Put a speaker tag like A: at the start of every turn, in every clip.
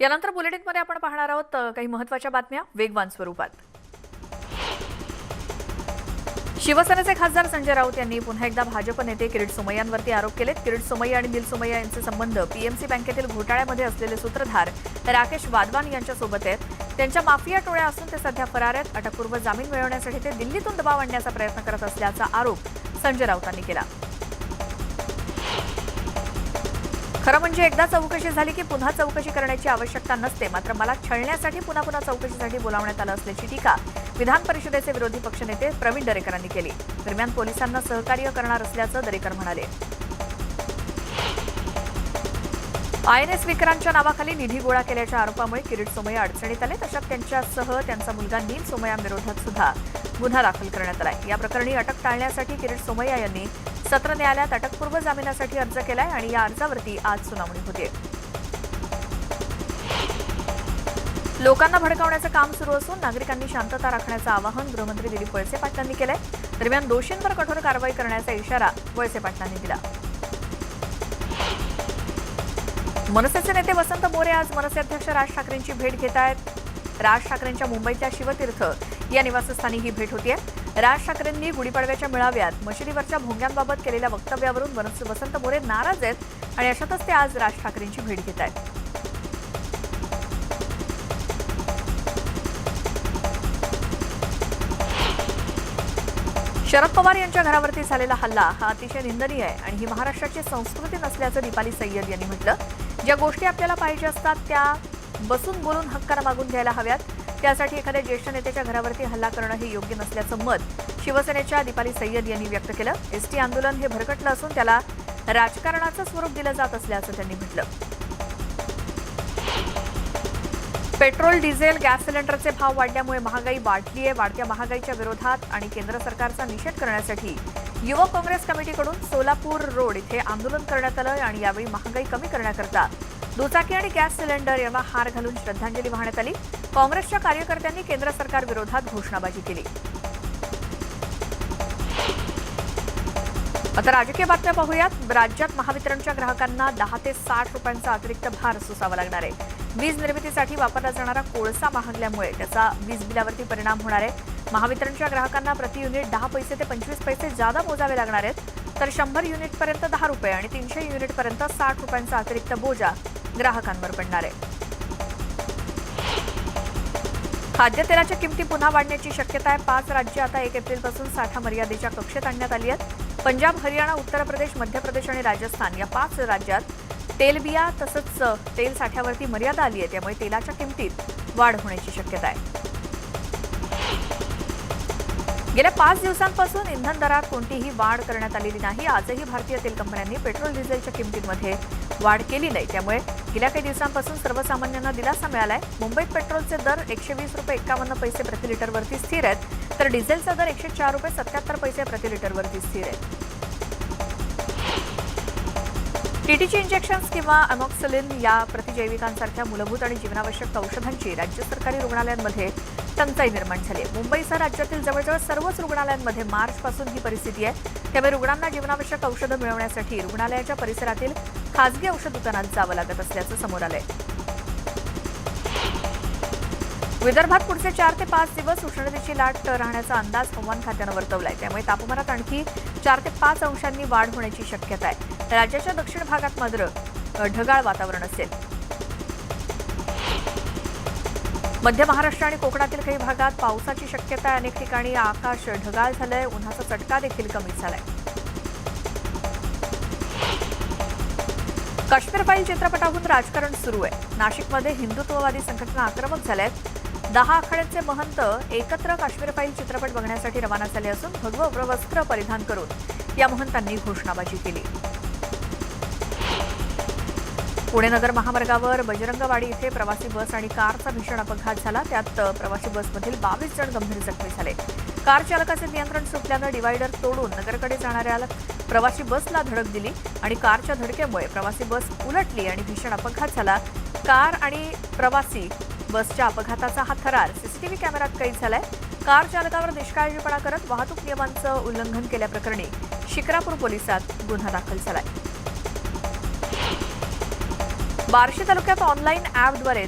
A: यानंतर बुलेटिनमध्ये आपण पाहणार आहोत काही महत्त्वाच्या बातम्या वेगवान स्वरूपात. शिवसेनेचे खासदार संजय राऊत यांनी पुन्हा एकदा भाजप नेते किरीट सोमय्यांवरती आरोप केलेत. किरीट सोमय्या आणि दिल सोमय्या यांचे संबंध पीएमसी बँकेतील घोटाळ्यामध्ये असलेले सूत्रधार राकेश वाधवान यांच्यासोबत आहेत. त्यांच्या माफिया टोळ्या असून ते सध्या फरार आहेत. अटकपूर्व जामीन मिळवण्यासाठी ते दिल्लीतून दबाव आणण्याचा प्रयत्न करत असल्याचा आरोप संजय राऊतांनी केला. खरं म्हणजे एकदा चौकशी झाली की पुन्हा चौकशी करण्याची आवश्यकता नसते. मात्र मला छळण्यासाठी पुन्हा पुन्हा चौकशीसाठी बोलावण्यात आलं असल्याची टीका विधान परिषदेचे विरोधी पक्षनेते प्रवीण दरेकरांनी केली. दरम्यान पोलिसांना सहकार्य करणार असल्याचं दरेकर म्हणाले. आयएनएस विक्रांतच्या नावाखाली निधी गोळा केल्याच्या आरोपामुळे किरीट सोमय्या अडचणीत आले तशात त्यांच्यासह त्यांचा मुलगा नील सोमय्यांविरोधात सुद्धा गुन्हा दाखल करण्यात आलाय. या प्रकरणी अटक टाळण्यासाठी किरीट सोमय्या यांनी सत्र न्यायालयात अटकपूर्व जामिनासाठी अर्ज केलाय आणि या अर्जावरती आज सुनावणी होते. लोकांना भडकावण्याचं काम सुरू असून नागरिकांनी शांतता राखण्याचं आवाहन गृहमंत्री दिलीप वळसे पाटलांनी केलंय. दरम्यान दोषींवर कठोर कारवाई करण्याचा इशारा वळसे पाटलांनी दिला. मनसेचे नेते वसंत मोरे आज मनसे अध्यक्ष राज ठाकरेंची भेट घेत आहेत राज ठाकरेंच्या मुंबईतल्या शिवतीर्थ या निवासस्थानी ही भेट होतीये. राज ठाकरेंनी गुढीपाडव्याच्या मेळाव्यात मशिदीवरच्या भोंग्यांबाबत केलेल्या वक्तव्यावरून वसंत मोरे नाराज आहेत आणि अशातच ते आज राज ठाकरेंची भेट घेत आहेत. शरद पवार यांच्या घरावरती झालेला हल्ला हा अतिशय निंदनीय आहे आणि ही महाराष्ट्राची संस्कृती नसल्याचं दीपाली सय्यद यांनी म्हटलं. ज्या गोष्टी आपल्याला पाहिजे असतात त्या बसून बोलून हक्कानं मागून घ्यायला हव्यात. त्यासाठी एखाद्या ज्येष्ठ नेत्याच्या घरावरती हल्ला करणं हे योग्य नसल्याचं मत शिवसेनेच्या दीपाली सय्यद यांनी व्यक्त केलं. एसटी आंदोलन हे भरकटलं असून त्याला राजकारणाचं स्वरूप दिलं जात असल्याचं त्यांनी म्हटलं. पेट्रोल डिझेल गॅस सिलेंडरचे भाव वाढल्यामुळे महागाई वाढली आहे. वाढत्या महागाईच्या विरोधात आणि केंद्र सरकारचा निषेध करण्यासाठी युवक काँग्रेस कमिटीकडून सोलापूर रोड इथे आंदोलन करण्यात आलं आणि यावेळी महागाई कमी करण्याकरता दुचाकी आणि गॅस सिलेंडर यांना हार घालून श्रद्धांजली वाहण्यात आली. काँग्रेसच्या कार्यकर्त्यांनी केंद्र सरकार विरोधात घोषणाबाजी केली. आता राजकीय बातम्या पाहूयात. राज्यात महावितरणच्या ग्राहकांना दहा ते साठ रुपयांचा अतिरिक्त भार सोसावा लागणार आहे. वीज निर्मितीसाठी वापरला जाणारा कोळसा महागल्यामुळे त्याचा वीज बिलावरती परिणाम होणार आहे. महावितरणच्या ग्राहकांना प्रति युनिट दहा पैसे ते पंचवीस पैसे जादा मोजावे लागणार आहेत. तर शंभर युनिटपर्यंत दहा रुपये आणि तीनशे युनिटपर्यंत साठ रुपयांचा अतिरिक्त बोजा ग्राहकांवर पडणार आहे. खाद्यतेलाच्या किमती पुन्हा वाढण्याची शक्यता आहे. पाच राज्य आता एक एप्रिलपासून साठा मर्यादेच्या कक्षेत आणण्यात आली आहेत. पंजाब हरियाणा उत्तर प्रदेश मध्य प्रदेश आणि राजस्थान या पाच राज्यात तेलबिया तसंच तेल साठ्यावरती मर्यादा आली आहे. त्यामुळे तेलाच्या किमतीत वाढ होण्याची शक्यता आहे. गेल्या पाच दिवसांपासून इंधन दरात कोणतीही वाढ करण्यात आलेली नाही. आजही भारतीय तेल कंपन्यांनी पेट्रोल डिझेलच्या किमतींमध्ये वाढ केली नाही. त्यामुळे गेल्या काही दिवसांपासून सर्वसामान्यांना दिलासा मिळालाय. मुंबईत पेट्रोलचे दर एकशे वीस रुपये एकावन्न पैसे प्रति लिटरवरती स्थिर आहेत. तर डिझेलचा दर एकशे चार रुपये सत्याहत्तर पैसे प्रति लिटरवरती स्थिर आहे. टीटीची इंजेक्शन्स किंवा अमॉक्सिलिन या प्रतिजैविकांसारख्या मूलभूत आणि जीवनावश्यक औषधांची राज्य सरकारी रुग्णालयांमध्ये टंचाई निर्माण झाली आहे. मुंबईसह राज्यातील जवळजवळ सर्वच रुग्णालयांमध्ये मार्चपासून ही परिस्थिती आहे. त्यामुळे रुग्णांना जीवनावश्यक औषधं मिळवण्यासाठी रुग्णालयाच्या परिसरातील खासगी औषध दुकानात जावं लागत असल्याचं समोर आलंय. विदर्भात पुढचे चार ते पाच दिवस उष्णतेची लाट राहण्याचा अंदाज हवामान खात्यानं वर्तवलाय. त्यामुळे तापमानात आणखी चार ते पाच अंशांनी वाढ होण्याची शक्यता आहे. राज्याच्या दक्षिण भागात मात्र ढगाळ वातावरण असेल. मध्य महाराष्ट्र आणि कोकणातील काही भागात पावसाची शक्यता आहे. अनेक ठिकाणी आकाश ढगाळ झालंय. उन्हाचा चटका देखील कमी झालाय. काश्मीर फाईल चित्रपटाहून राजकारण सुरू आहे. नाशिकमध्ये हिंदुत्ववादी संघटना आक्रमक झाल्या आहेत दहा आखाड्यांचे महंत एकत्र काश्मीर फाईल चित्रपट बघण्यासाठी रवाना झाले असून भगवं वस्त्र परिधान करून या महंतांनी घोषणाबाजी केली. पुणे नगर महामार्गावर बजरंगवाडी इथे प्रवासी बस आणि कारचा भीषण अपघात झाला. त्यात प्रवासी बसमधील बावीस जण गंभीर जखमी झाले. कार चालकाचे नियंत्रण सुटल्यानं डिवायडर तोडून नगरकडे जाणाऱ्या प्रवासी बसला धडक दिली आणि कारच्या धडकेमुळे प्रवासी बस उलटली आणि भीषण अपघात झाला. कार आणि प्रवासी बसच्या अपघाताचा हा थरार सीसीटीव्ही कॅमेऱ्यात कैद झालाय. कार चालकावर निष्काळजीपणा करत वाहतूक नियमांचं उल्लंघन केल्याप्रकरणी शिक्रापूर पोलिसात गुन्हा दाखल झालाय. बार्शी तालुक्यात ऑनलाईन ॲपद्वारे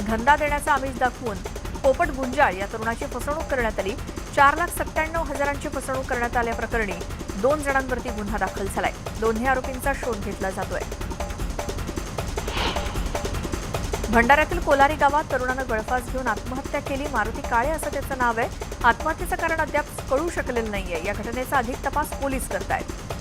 A: धंदा देण्याचा आमिष दाखवून पोपट गुंजाळ या तरुणाची फसवणूक करण्यात आली. चार लाख सत्त्याण्णव हजारांची फसवणूक करण्यात आल्याप्रकरणी दोन जणांवरती गुन्हा दाखल झालाय. दोन्ही आरोपींचा शोध घेतला जातोय. भंडाऱ्यातील कोलारी गावात तरुणानं गळफास घेऊन आत्महत्या केली. मारुती काळे असं त्याचं नाव आहे. आत्महत्येचं कारण अद्याप कळू शकलेलं नाहीये. या घटनेचा अधिक तपास पोलीस करतायत.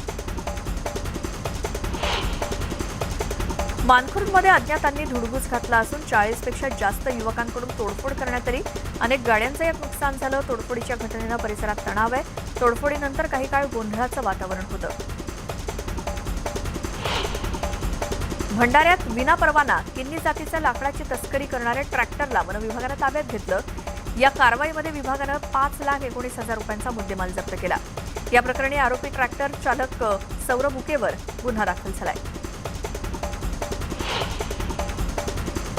A: मानखुर्दमध्ये अज्ञातांनी धुडगूस घातला असून चाळीसपेक्षा जास्त युवकांकडून तोडफोड करण्यात आली. अनेक गाड्यांचं यात नुकसान झालं. तोडफोडीच्या घटनेनं परिसरात तणाव आहे. तोडफोडीनंतर काही काळ गोंधळाचं वातावरण होतं. भंडाऱ्यात विनापरवाना किन्नी जातीच्या लाकडाची तस्करी करणाऱ्या ट्रॅक्टरला वनविभागानं ताब्यात घेतलं. या कारवाईमध्ये विभागानं पाच लाख एकोणीस हजार रुपयांचा मुद्देमाल जप्त केला. या प्रकरणी आरोपी ट्रॅक्टर चालक सौरभ उकेवर गुन्हा दाखल झालाय.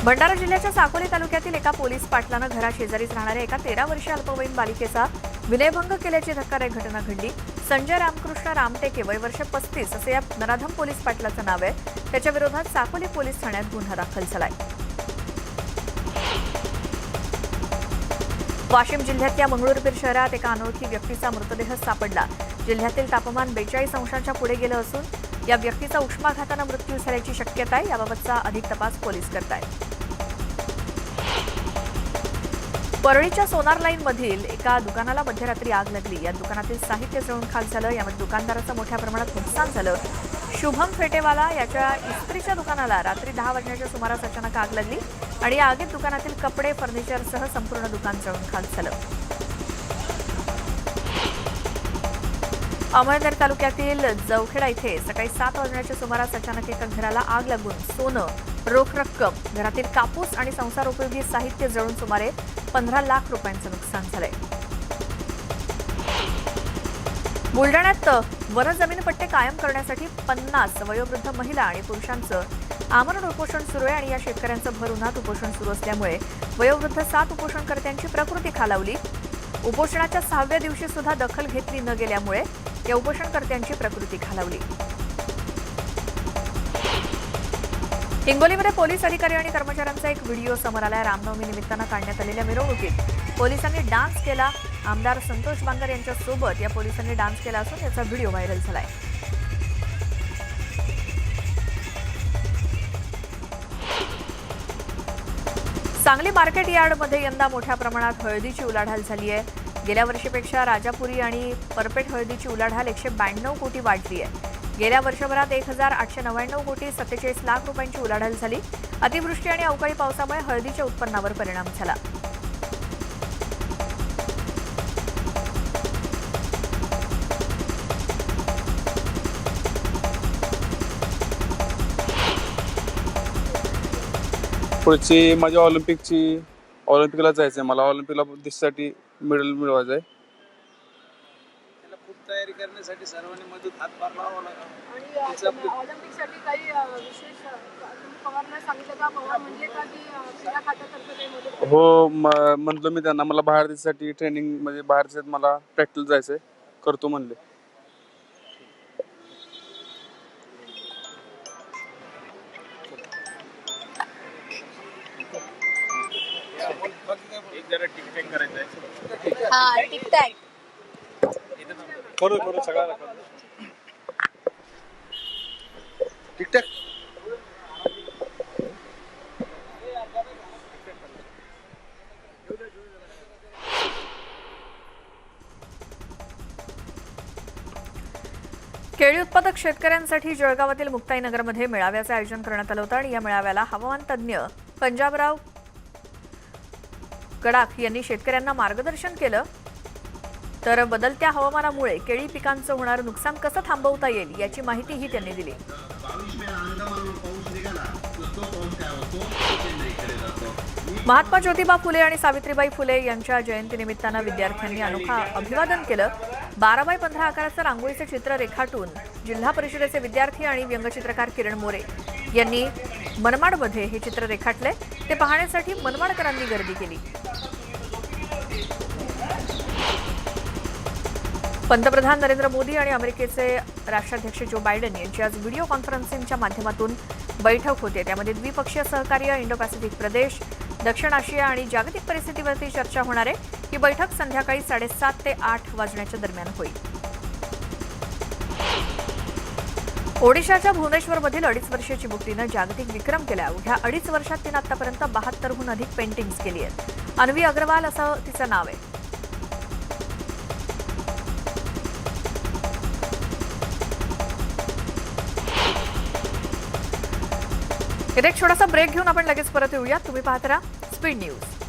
A: भंडारा जिल्ह्याच्या साकोली तालुक्यातील एका पोलीस पाटलानं घराशेजारीच राहणाऱ्या एका तेरा वर्षीय अल्पवयीन बालिकेचा विनयभंग केल्याची धक्कादायक घटना घडली. संजय रामकृष्ण रामटेके वय वर्ष पस्तीस असे या नराधम पोलीस पाटलाचं नाव आहे. त्याच्या विरोधात साकोली पोलीस ठाण्यात गुन्हा दाखल झालाय. वाशिम जिल्ह्यातल्या मंगळूरपीर शहरात एका अनोळखी व्यक्तीचा मृतदेह सापडला. जिल्ह्यातील तापमान बेचाळीस अंशांच्या पुढे गेलं असून या व्यक्तीचा उष्माघातानं मृत्यू झाल्याची शक्यता आहे याबाबतचा अधिक तपास पोलीस करतायत. परळीच्या सोनार लाईन मधील एका दुकानाला मध्यरात्री आग लागली. या दुकानातील साहित्य जळून खाक झालं. यामध्ये दुकानदाराचं मोठ्या प्रमाणात नुकसान झालं. शुभम फेटेवाला याच्या इस्त्रीच्या दुकानाला रात्री दहा वाजण्याच्या सुमारास अचानक आग लागली आणि या आगीत दुकानातील कपडे फर्निचरसह संपूर्ण दुकान जळून खाक झालं. अहमदनगर तालुक्यातील जवखेडा इथे सकाळी सात वाजण्याच्या सुमारास अचानक एका घराला आग लागून सोनं रोख रक्कम घरातील कापूस आणि संसारोपयोगी साहित्य जळून सुमारे पंधरा लाख रुपयांचं नुकसान झालंय. बुलडाण्यात वन जमीन पट्टे कायम करण्यासाठी पन्नास वयोवृद्ध महिला आणि पुरुषांचं आमरण उपोषण सुरू आहे आणि या शेतकऱ्यांचं भर उन्हात उपोषण सुरू असल्यामुळे वयोवृद्ध सात उपोषणकर्त्यांची प्रकृती खालावली. उपोषणाच्या सहाव्या दिवशी सुद्धा दखल घेतली न गेल्यामुळे या उपोषणकर्त्यांची प्रकृती खालावली. हिंगोलीमध्ये पोलीस अधिकारी आणि कर्मचाऱ्यांचा एक व्हिडिओ समोर आला रामनवमी निमित्तानं काढण्यात आलेल्या मिरवणुकीत पोलिसांनी डान्स केला. आमदार संतोष बांगर यांच्यासोबत या पोलिसांनी डान्स केला असून याचा व्हिडिओ व्हायरल झालाय. सांगली मार्केट यार्डमध्ये यंदा मोठ्या प्रमाणात हळदीची उलाढाल झाली आहे. गेल्या वर्षीपेक्षा राजापुरी आणि परपेट हळदीची उलाढाल एकशे ब्याण्णव कोटी वाढली आहे. गेल्या वर्षभरात एक हजार आठशे नव्याण्णव कोटी सत्तेचाळीस लाख रुपयांची उलाढाल झाली. अतिवृष्टी आणि अवकाळी पावसामुळे हळदीच्या उत्पन्नावर परिणाम झाला.
B: पुढची माझ्या ऑलिम्पिकची ऑलिम्पिकला जायचं आहे मला ऑलिम्पिकला दिससाठी मेडल मिळवायचं आहे
C: तयारी करण्यासाठी सर्वांनी मदत हातभार लावावा लागला.
D: आणि ऑलिम्पिकसाठी काही विशेष म्हणजे?
B: हो म- म्हणलो मी त्यांना मला बाहेर देशासाठी ट्रेनिंग म्हणजे बाहेर देशात मला प्रॅक्टिस जायचं आहे करतो म्हणले.
C: एक जरा टिकटॅक करायचं आहे
D: हा टिकटॅक
C: करू करू सगळ्याला टिकटॅक.
A: केळी उत्पादक शेतकऱ्यांसाठी जळगावातील मुक्ताईनगरमध्ये मेळाव्याचं आयोजन करण्यात आलं होतं आणि या मेळाव्याला हवामान तज्ज्ञ पंजाबराव गडाख यांनी शेतकऱ्यांना मार्गदर्शन केलं. तर बदलत्या हवामानामुळे केळी पिकांचं होणारं नुकसान कसं थांबवता येईल याची माहितीही त्यांनी दिली. महात्मा ज्योतिबा फुले आणि सावित्रीबाई फुले यांच्या जयंतीनिमित्तानं विद्यार्थ्यांनी अनोखा अभिवादन केलं. बारा बाय पंधरा आकाराचं रांगोळीचं चित्र रेखाटून जिल्हा परिषदेचे विद्यार्थी आणि व्यंगचित्रकार किरण मोरे यांनी मनमाडमध्ये हे चित्र रेखाटले. ते पाहण्यासाठी मनमाडकरांनी गर्दी केली. पंतप्रधान नरेंद्र मोदी आणि अमेरिकेचे राष्ट्राध्यक्ष जो बायडन यांची आज व्हिडिओ कॉन्फरन्सिंगच्या माध्यमातून बैठक होते. त्यामध्ये द्विपक्षीय सहकार्य इंडो पॅसिफिक प्रदेश दक्षिण आशिया आणि जागतिक परिस्थितीवरती चर्चा होणार आहे. ही बैठक संध्याकाळी साडेसात ते आठ वाजण्याच्या दरम्यान होईल. ओडिशाच्या भुवनेश्वरमधील अडीच वर्षाची मुक्तीनं जागतिक विक्रम केला. उघ्या अडीच वर्षात तिनं आतापर्यंत बहात्तरहून अधिक पेंटिंग्स केली आहेत. अन्वी अग्रवाल असं तिचं नाव आहे. इथे एक छोटासा ब्रेक घेऊन आपण लगेच परत येऊया. तुम्ही पाहत राहा स्पीड न्यूज